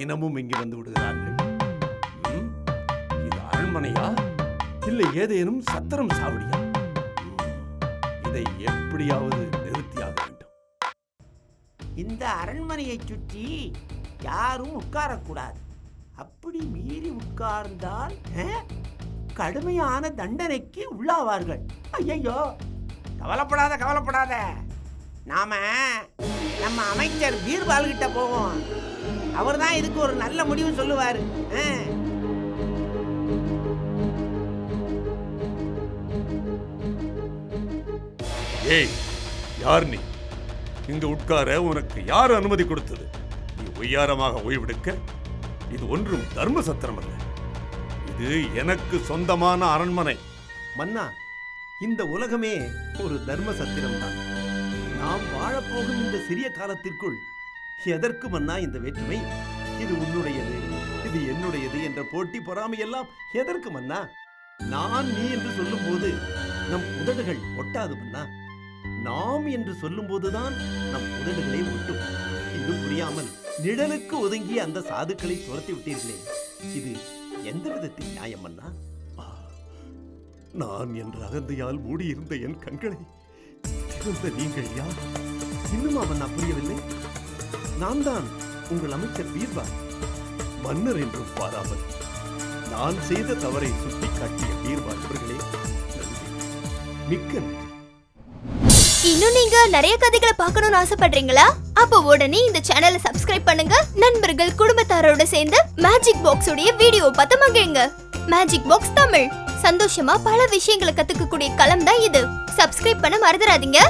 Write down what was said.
தினமும் இங்கு வந்து விடுகிறார்கள். இது அரண்மனையா? இல்லை ஏதேனும் சத்திரம் சாவடியா? இதை எப்படியாவது நிறுத்தியாக வேண்டும். இந்த அரண்மனையை சுற்றி யாரும் உட்காரக்கூடாது. அப்படி மீறி உட்கார்ந்தால் கடுமையான தண்டனைக்கு உள்ளாவார்கள். ஐயோ கவலைப்படாத கவலைப்படாத. நாம நம்ம அமைச்சர் பீர்பால் கிட்ட போவோம். அவர் தான் இதுக்கு ஒரு நல்ல முடிவு சொல்லுவார். ஏய் யார் நீ? இங்கு உட்கார உனக்கு யார் அனுமதி கொடுத்தது? நீ ஒய்யாரமாக ஓய்வெடுக்க? இது ஒன்றும் தர்ம சத்திரம் அல்ல. இது எனக்கு சொந்தமான அரண்மனை. மன்னா இந்த உலகமே ஒரு தர்ம சத்திரம்தான். நாம் வாழப்போகும் இந்த சிறிய காலத்திற்குள் எதற்கு மன்னா இந்த வேற்றுமை? இது உன்னுடையது இது என்னுடையது என்ற போட்டி பொறாமை எல்லாம் எதற்கு மன்னா நான் நீ என்று சொல்லும்போது நம் உதடுகள் ஒட்டாது மன்னா நாம் என்று சொல்லும்போதுதான் நம் உதடுகளை ஒட்டும். இது புரியாமல் நிழலுக்கு ஒதுங்கி அந்த சாதுக்களை துரத்தி விட்டீர்களே இது எந்த விதத்தில் நியாயம் அண்ணா? நான் என்ற அகந்தையால் மூடியிருந்த என் கண்களை திறந்த நீங்கள் யார்? இன்னுமா மன்னா புரியவில்லை? நான் தான் உங்கள் அமைச்சர் பீர்பால். மன்னர் என்றும் பாராமல் நான் செய்த தவறை சுட்டிக்காட்டிய பீர்பால் அவர்களே மிக்க நன்றி. இன்னும் நீங்க நிறைய கதைகளை பார்க்கணும்னு ஆசைப்படுறீங்களா? அப்போ உடனே இந்த சேனலை சப்ஸ்கிரைப் பண்ணுங்க. நண்பர்கள் குடும்பத்தாரோட சேர்ந்து மேஜிக் பாக்ஸ் உடைய வீடியோ பார்த்து மகிழுங்க. Magic box Tamil. சந்தோஷமா பல விஷயங்களை கத்துக்கக்கூடிய களம் தான் இது. சப்ஸ்கிரைப் பண்ண மறந்துடாதீங்க.